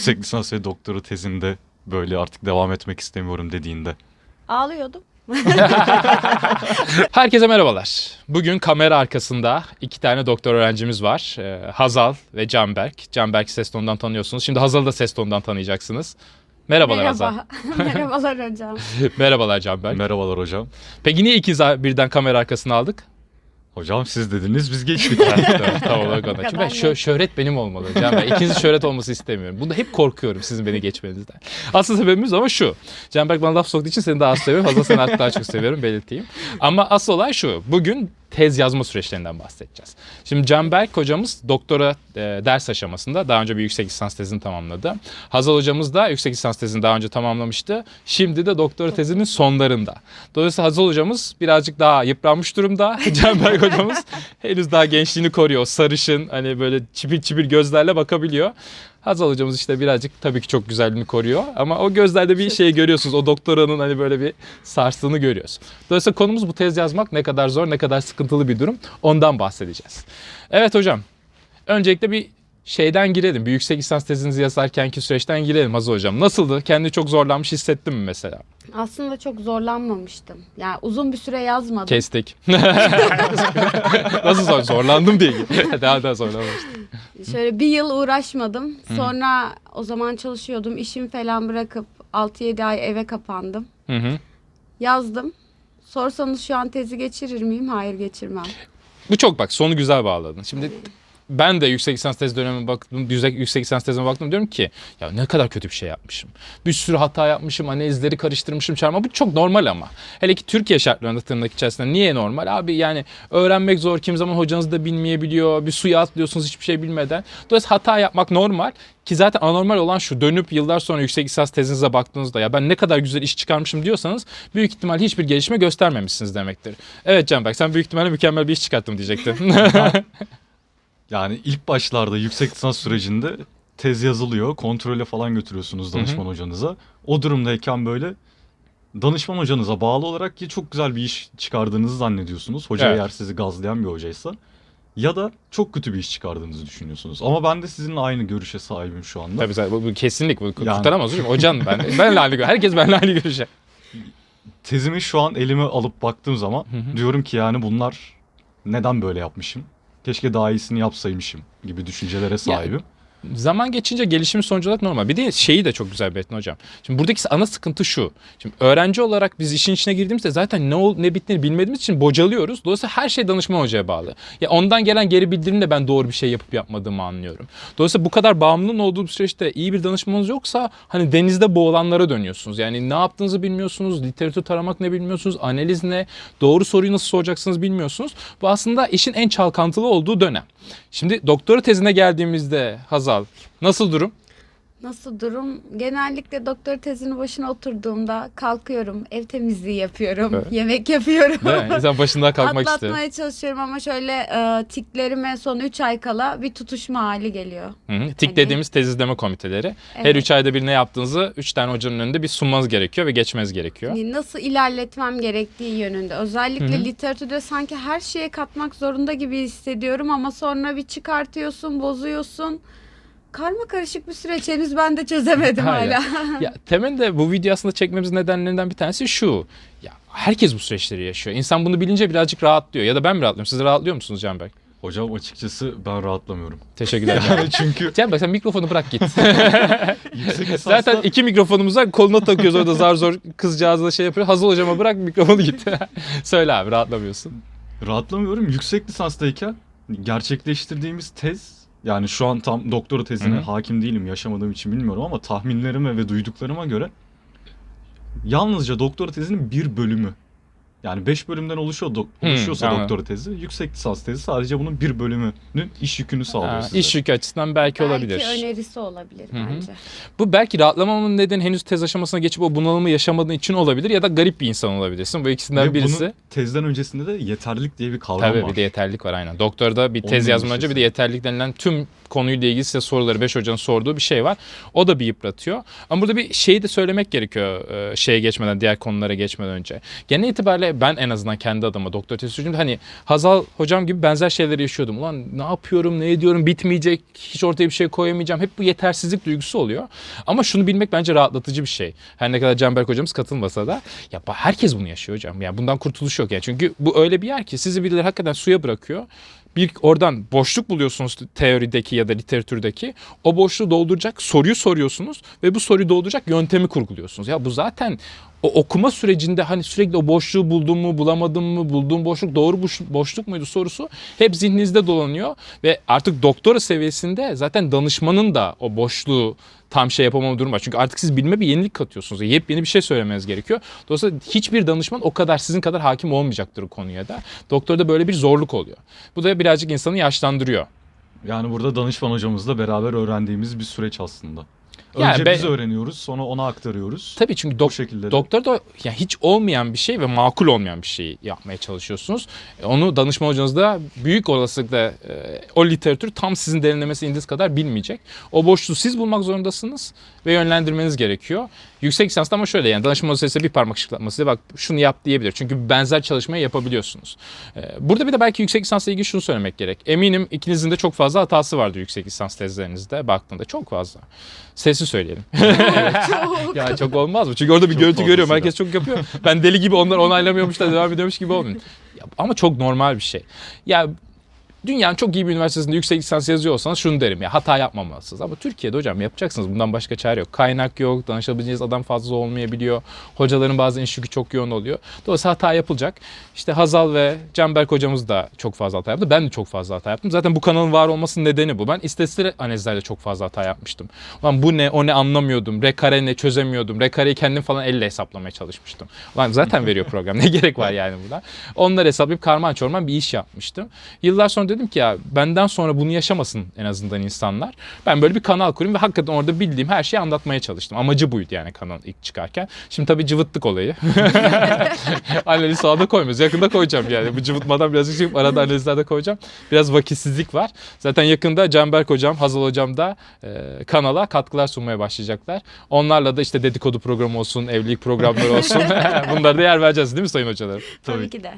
yüksek lisans ve doktora tezinde böyle artık devam etmek istemiyorum dediğinde? Ağlıyordum. Herkese merhabalar. Bugün kamera arkasında iki tane doktor öğrencimiz var. Ee, Hazal ve Canberk. Canberk ses tonundan tanıyorsunuz. Şimdi Hazal'ı da ses tonundan tanıyacaksınız. Merhabalar Hazal. Merhaba. Merhabalar hocam. Merhabalar Canberk. Merhabalar hocam. Peki niye ikiz birden kamera arkasına aldık? Hocam siz dediniz biz geçtik. Tam olarak ondan. Çünkü ben şö- şöhret benim olmalı Canberk. İkinizin şöhret olması istemiyorum. Bunda hep korkuyorum sizin beni geçmenizden. Asıl sebebimiz ama şu. Canberk bana laf soktuğu için seni daha az seviyorum. Hazal seni artık daha çok seviyorum belirteyim. Ama asıl olay şu. Bugün tez yazma süreçlerinden bahsedeceğiz. Şimdi Canberk hocamız doktora e, ders aşamasında daha önce bir yüksek lisans tezini tamamladı. Hazal hocamız da yüksek lisans tezini daha önce tamamlamıştı. Şimdi de doktora tezinin sonlarında. Dolayısıyla Hazal hocamız birazcık daha yıpranmış durumda. Canberk hocamız henüz daha gençliğini koruyor. Sarışın hani böyle çipil çipil gözlerle bakabiliyor. Hazal hocamız işte birazcık tabii ki çok güzelliğini koruyor ama o gözlerde bir şey görüyorsunuz. O doktoranın hani böyle bir sarstığını görüyoruz. Dolayısıyla konumuz bu tez yazmak ne kadar zor, ne kadar sıkıntılı bir durum. Ondan bahsedeceğiz. Evet hocam. Öncelikle bir şeyden girelim. Bir yüksek lisans tezinizi yazarkenki süreçten girelim Hazal hocam. Nasıldı? Kendini çok zorlanmış hissettin mi mesela? Aslında çok zorlanmamıştım. Yani uzun bir süre yazmadım. Kestik. Nasıl zor? Zorlandım diye. daha daha zorlanmıştım. Şöyle bir yıl uğraşmadım. Sonra o zaman çalışıyordum. İşimi falan bırakıp 6-7 ay eve kapandım. Hı hı. Yazdım. Sorsanız şu an tezi geçirir miyim? Hayır geçirmem. Bu çok bak sonu güzel bağladın. Şimdi ben de yüksek lisans tez dönemine baktım, yüksek, yüksek lisans tezime baktım diyorum ki ya ne kadar kötü bir şey yapmışım. Bir sürü hata yapmışım, analizleri karıştırmışım çarpma. Bu çok normal ama. Hele ki Türkiye şartlarında tırnak içerisinde niye normal? Abi yani öğrenmek zor, kim zaman hocanız da bilmeyebiliyor. Bir suya atlıyorsunuz hiçbir şey bilmeden. Dolayısıyla hata yapmak normal. Ki zaten anormal olan şu dönüp yıllar sonra yüksek lisans tezinize baktığınızda ya ben ne kadar güzel iş çıkarmışım diyorsanız büyük ihtimal hiçbir gelişme göstermemişsiniz demektir. Evet Canberk sen büyük ihtimalle mükemmel bir iş çıkarttım diyecektin. yani ilk başlarda yüksek lisans sürecinde tez yazılıyor. Kontrole falan götürüyorsunuz danışman hocanıza. O durumdayken böyle danışman hocanıza bağlı olarak ki çok güzel bir iş çıkardığınızı zannediyorsunuz. Hoca Evet. eğer sizi gazlayan bir hocaysa. Ya da çok kötü bir iş çıkardığınızı düşünüyorsunuz. Ama ben de sizinle aynı görüşe sahibim şu anda. Tabii zaten bu, bu kesinlik bu Yani- kurtaramaz hocam. Hocan ben benle aynı herkes benle aynı görüşe. Tezimi şu an elime alıp baktığım zaman Hı hı. diyorum ki yani bunlar neden böyle yapmışım? Keşke daha iyisini yapsaymışım gibi düşüncelere sahibim. Zaman geçince gelişim sonucu olarak normal. Bir de şeyi de çok güzel belirttin hocam. Şimdi buradaki ana sıkıntı şu. Şimdi öğrenci olarak biz işin içine girdiğimizde zaten ne ol ne bittiğini bilmediğimiz için bocalıyoruz. Dolayısıyla her şey danışman hocaya bağlı. Ya ondan gelen geri bildirimle ben doğru bir şey yapıp yapmadığımı anlıyorum. Dolayısıyla bu kadar bağımlılığın olduğu bir süreçte iyi bir danışmanınız yoksa hani denizde boğulanlara dönüyorsunuz. Yani ne yaptığınızı bilmiyorsunuz, literatür taramak ne bilmiyorsunuz, analiz ne, doğru soruyu nasıl soracaksınız bilmiyorsunuz. Bu aslında işin en çalkantılı olduğu dönem. Şimdi doktora tezine geldiğimizde Hazal nasıl durum? Nasıl durum? Genellikle doktor tezinin başına oturduğumda kalkıyorum. Ev temizliği yapıyorum. Evet. Yemek yapıyorum. Değil mi? İnsan başından kalkmak istiyor. Atlatmaya çalışıyorum ama şöyle e, tiklerime son 3 ay kala bir tutuşma hali geliyor. Hı hı. TİK Hani- dediğimiz tez izleme komiteleri. Her Evet. 3 ayda bir ne yaptığınızı 3 tane hocanın önünde bir sunmanız gerekiyor ve geçmeniz gerekiyor. Hani nasıl ilerletmem gerektiği yönünde. Özellikle Hı hı. literatürde sanki her şeye katmak zorunda gibi hissediyorum ama sonra bir çıkartıyorsun, bozuyorsun. Karma karışık bir süreç henüz ben de çözemedim hala. ya temelde bu video aslında çekmemizin nedenlerinden bir tanesi şu. Ya herkes bu süreçleri yaşıyor. İnsan bunu bilince birazcık rahatlıyor. Ya da ben mi rahatlıyorum? Siz rahatlıyor musunuz Canberk? Hocam açıkçası ben rahatlamıyorum. Teşekkürler. Yani çünkü Canberk sen mikrofonu bırak git. Zaten iki mikrofonumuz var. Koluna takıyoruz orada zar zor kızcağız da şey yapıyor. Hazır hocama bırak mikrofonu git. Söyle abi rahatlamıyorsun. rahatlamıyorum. Yüksek lisanstayken gerçekleştirdiğimiz tez yani şu an tam doktora tezine Hı hı. hakim değilim yaşamadığım için bilmiyorum ama tahminlerime ve duyduklarıma göre yalnızca doktora tezinin bir bölümü yani 5 bölümden oluşuyor dok- Hmm, oluşuyorsa anladım. doktora tezi yüksek lisans tezi sadece bunun bir bölümünün iş yükünü sağlıyor Ha, size. iş yükü açısından belki, olabilir. Belki önerisi olabilir Hı hı. bence. Bu belki rahatlamamın nedeni henüz tez aşamasına geçip o bunalımı yaşamadığın için olabilir ya da garip bir insan olabilirsin. Bu ikisinden Ve birisi. bunun tezden öncesinde de yeterlilik diye bir kavram Tabii var. bir de yeterlilik var aynen. Doktorda bir tez yazmadan önce bir de yeterlilik denilen tüm konuyla ilgili size soruları 5 hocanın sorduğu bir şey var. O da bir yıpratıyor. Ama burada bir şeyi de söylemek gerekiyor e, şeye geçmeden, diğer konulara geçmeden önce. Genel itibariyle ben en azından kendi adıma doktor tezi sürecimde hani Hazal hocam gibi benzer şeyleri yaşıyordum. Ulan ne yapıyorum, ne ediyorum, bitmeyecek, hiç ortaya bir şey koyamayacağım. Hep bu yetersizlik duygusu oluyor. Ama şunu bilmek bence rahatlatıcı bir şey. Her ne kadar Canberk hocamız katılmasa da ya herkes bunu yaşıyor hocam. Yani bundan kurtuluş yok yani. Çünkü bu öyle bir yer ki sizi birileri hakikaten suya bırakıyor. Bir oradan boşluk buluyorsunuz teorideki ya da literatürdeki. O boşluğu dolduracak soruyu soruyorsunuz ve bu soruyu dolduracak yöntemi kurguluyorsunuz. Ya bu zaten o okuma sürecinde hani sürekli o boşluğu buldum mu bulamadım mı bulduğum boşluk doğru boş- boşluk muydu sorusu hep zihninizde dolanıyor ve artık doktora seviyesinde zaten danışmanın da o boşluğu tam şey yapamama durum var. Çünkü artık siz bilme bir yenilik katıyorsunuz. Yepyeni bir şey söylemeniz gerekiyor. Dolayısıyla hiçbir danışman o kadar sizin kadar hakim olmayacaktır o konuya da. Doktorda böyle bir zorluk oluyor. Bu da birazcık insanı yaşlandırıyor. Yani burada danışman hocamızla beraber öğrendiğimiz bir süreç aslında. Yani Önce be- biz öğreniyoruz, sonra ona aktarıyoruz. Tabii çünkü dok- şekilde de. doktor da ya hiç olmayan bir şey ve makul olmayan bir şeyi yapmaya çalışıyorsunuz. E, Onu danışman hocanız da büyük olasılıkla e, o literatür tam sizin derinlemesi indiğiniz kadar bilmeyecek. O boşluğu siz bulmak zorundasınız ve yönlendirmeniz gerekiyor. Yüksek lisansta ama şöyle yani danışman hocası size bir parmak şıklatması bak şunu yap diyebilir. Çünkü benzer çalışmayı yapabiliyorsunuz. E, Burada bir de belki yüksek lisansla ilgili şunu söylemek gerek. Eminim ikinizin de çok fazla hatası vardır yüksek lisans tezlerinizde baktığında çok fazla. Sesi söyleyelim. Ya çok olmaz mı? Çünkü orada bir Çok görüntü görüyorum. Herkes çok yapıyor. Ben deli gibi onlar onaylamıyormuş da devam ediyormuş gibi olmuyor. Ya, ama çok normal bir şey. Ya dünyanın çok iyi bir üniversitesinde yüksek lisans yazıyor olsanız şunu derim ya hata yapmamalısınız. Ama Türkiye'de hocam yapacaksınız. Bundan başka çare yok. Kaynak yok. Danışabileceğiniz adam fazla olmayabiliyor. Hocaların bazı iş yükü çok yoğun oluyor. Dolayısıyla hata yapılacak. İşte Hazal ve Canberk hocamız da çok fazla hata yaptı. Ben de çok fazla hata yaptım. Zaten bu kanalın var olmasının nedeni bu. Ben istatistik analizlerde çok fazla hata yapmıştım. Ulan bu ne o ne anlamıyordum. Rekare ne çözemiyordum. Rekareyi kendim falan elle hesaplamaya çalışmıştım. Ulan zaten veriyor program. Ne gerek var yani buna. Onları hesaplayıp karman çorman bir iş yapmıştım. Yıllar sonra dedim ki ya benden sonra bunu yaşamasın en azından insanlar. Ben böyle bir kanal kurayım ve hakikaten orada bildiğim her şeyi anlatmaya çalıştım. Amacı buydu yani kanal ilk çıkarken. Şimdi tabii cıvıttık olayı. Analiz sağda koymuyoruz. Yakında koyacağım yani. Bu cıvıtmadan birazcık çıkıp arada analizlerde koyacağım. Biraz vakitsizlik var. Zaten yakında Canberk hocam, Hazal hocam da e, kanala katkılar sunmaya başlayacaklar. Onlarla da işte dedikodu programı olsun, evlilik programları olsun. Bunlara da yer vereceğiz değil mi sayın hocalarım? Tabii ki de.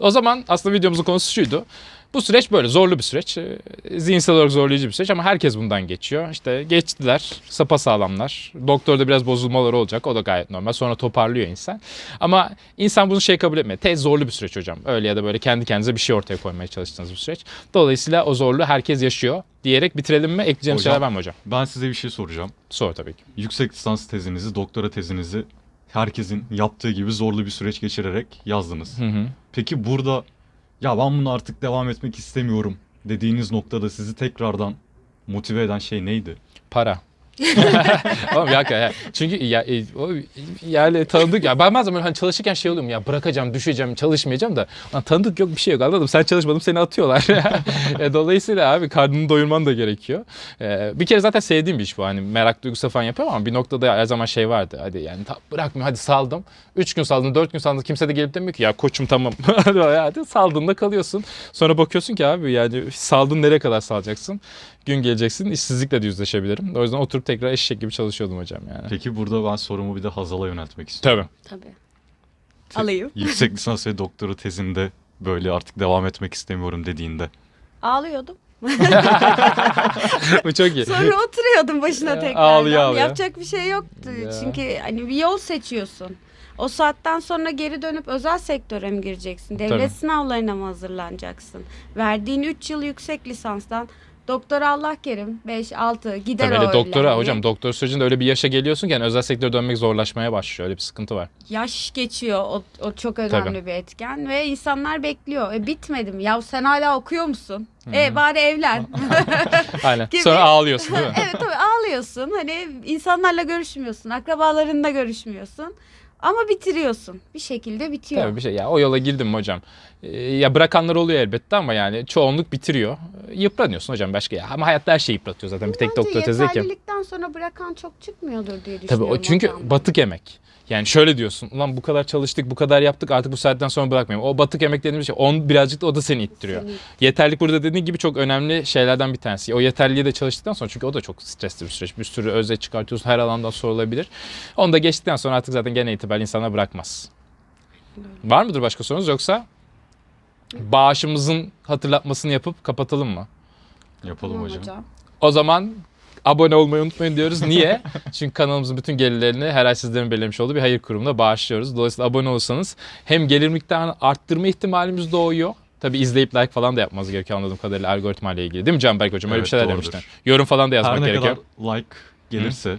O zaman aslında videomuzun konusu şuydu. Bu süreç böyle zorlu bir süreç. Ee, Zihinsel olarak zorlayıcı bir süreç ama herkes bundan geçiyor. İşte geçtiler, sapa sağlamlar. Doktorda biraz bozulmalar olacak. O da gayet normal. Sonra toparlıyor insan. Ama insan bunu şey kabul etmiyor. Tez zorlu bir süreç hocam. Öyle ya da böyle kendi kendinize bir şey ortaya koymaya çalıştığınız bir süreç. Dolayısıyla o zorluğu herkes yaşıyor diyerek bitirelim mi? Ekleyeceğim Hocam. şeyler var mı hocam? Ben size bir şey soracağım. Sor tabii ki. Yüksek lisans tezinizi, doktora tezinizi herkesin yaptığı gibi zorlu bir süreç geçirerek yazdınız. Hı hı. Peki burada ya ben bunu artık devam etmek istemiyorum dediğiniz noktada sizi tekrardan motive eden şey neydi? Para. Oğlum ya, ya çünkü ya, e, o, yani tanıdık ya ben bazen hani çalışırken şey oluyorum ya bırakacağım düşeceğim çalışmayacağım da lan tanıdık yok bir şey yok anladım sen çalışmadın seni atıyorlar. e, dolayısıyla abi karnını doyurman da gerekiyor. E, bir kere zaten sevdiğim bir iş bu hani merak duygusu falan yapıyorum ama bir noktada her zaman şey vardı hadi yani ta, bırakmıyorum hadi saldım. Üç gün saldım dört gün saldım kimse de gelip demiyor ki ya koçum tamam hadi saldığında kalıyorsun. Sonra bakıyorsun ki abi yani saldın nereye kadar salacaksın? Gün geleceksin işsizlikle de yüzleşebilirim. O yüzden oturup tekrar eşek gibi çalışıyordum hocam yani. Peki burada ben sorumu bir de Hazal'a yöneltmek istiyorum. Tabii. Tabii. Te- Alayım. Yüksek lisans ve doktora tezinde böyle artık devam etmek istemiyorum dediğinde. Ağlıyordum. Bu çok iyi. Sonra oturuyordum başına Ya, tekrardan. ağlıyor, ağlıyor. Yapacak bir şey yoktu. Ya. Çünkü hani bir yol seçiyorsun. O saatten sonra geri dönüp özel sektöre mi gireceksin? Devlet Tabii. sınavlarına mı hazırlanacaksın? Verdiğin 3 yıl yüksek lisanstan doktora Allah kerim 5 6 gider Tabii o öyle doktora hani. hocam doktor sürecinde öyle bir yaşa geliyorsun ki yani özel sektöre dönmek zorlaşmaya başlıyor. Öyle bir sıkıntı var. Yaş geçiyor o, o çok önemli Tabii. bir etken ve insanlar bekliyor. E bitmedi mi? Ya sen hala okuyor musun? Hı E bari evlen. Aynen. Gibi. Sonra ağlıyorsun değil mi? evet tabii ağlıyorsun. Hani insanlarla görüşmüyorsun. Akrabalarınla görüşmüyorsun. Ama bitiriyorsun. Bir şekilde bitiyor. Tabii bir şey. Ya o yola girdim hocam. Ee, ya bırakanlar oluyor elbette ama yani çoğunluk bitiriyor. Ee, Yıpranıyorsun hocam başka ya. Ama hayatta her şey yıpratıyor zaten. Bir tek Bence doktor tezi ki. yeterlilikten sonra bırakan çok çıkmıyordur diye Tabii düşünüyorum. o çünkü hocam. batık emek. Yani şöyle diyorsun. Ulan bu kadar çalıştık, bu kadar yaptık artık bu saatten sonra bırakmayayım. O batık emek dediğimiz şey on birazcık da o da seni ittiriyor. Seni- Yeterlik burada dediğin gibi çok önemli şeylerden bir tanesi. O yeterliliği de çalıştıktan sonra çünkü o da çok stresli bir süreç. Bir sürü özet çıkartıyorsun her alandan sorulabilir. Onu da geçtikten sonra artık zaten genel itibariyle insanlar bırakmaz. Var mıdır başka sorunuz yoksa bağışımızın hatırlatmasını yapıp kapatalım mı? Yapalım Tamam hocam. O zaman abone olmayı unutmayın diyoruz. Niye? Çünkü kanalımızın bütün gelirlerini her ay sizlerin belirlemiş olduğu bir hayır kurumuna bağışlıyoruz. Dolayısıyla abone olursanız hem gelir miktarını arttırma ihtimalimiz doğuyor. Tabii izleyip like falan da yapmanız gerekiyor anladığım kadarıyla algoritma ile ilgili. Değil mi Canberk Hocam? Öyle bir şeyler doğrudur. demiştin. Yorum falan da yazmak Her ne gerekiyor. kadar like gelirse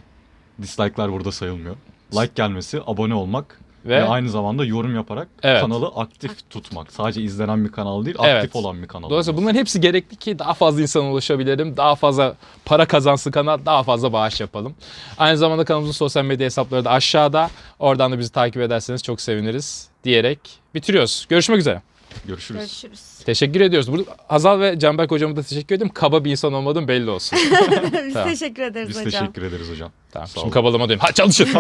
dislike'lar burada sayılmıyor. Like gelmesi, abone olmak ve, Ve aynı zamanda yorum yaparak Evet. kanalı aktif tutmak. Sadece izlenen bir kanal değil, Evet. aktif olan bir kanal. Dolayısıyla olması. bunların hepsi gerekli ki daha fazla insana ulaşabilelim. Daha fazla para kazansın kanal, daha fazla bağış yapalım. Aynı zamanda kanalımızın sosyal medya hesapları da aşağıda. Oradan da bizi takip ederseniz çok seviniriz diyerek bitiriyoruz. Görüşmek üzere. Görüşürüz. Görüşürüz. Teşekkür ediyoruz. Burada Hazal ve Canberk hocama da teşekkür ederim. Kaba bir insan olmadığım belli olsun. Biz Tamam. teşekkür ederiz Biz hocam. teşekkür ederiz hocam. tamam. Sağ Şimdi olun. kabalama diyeyim. Ha çalışın.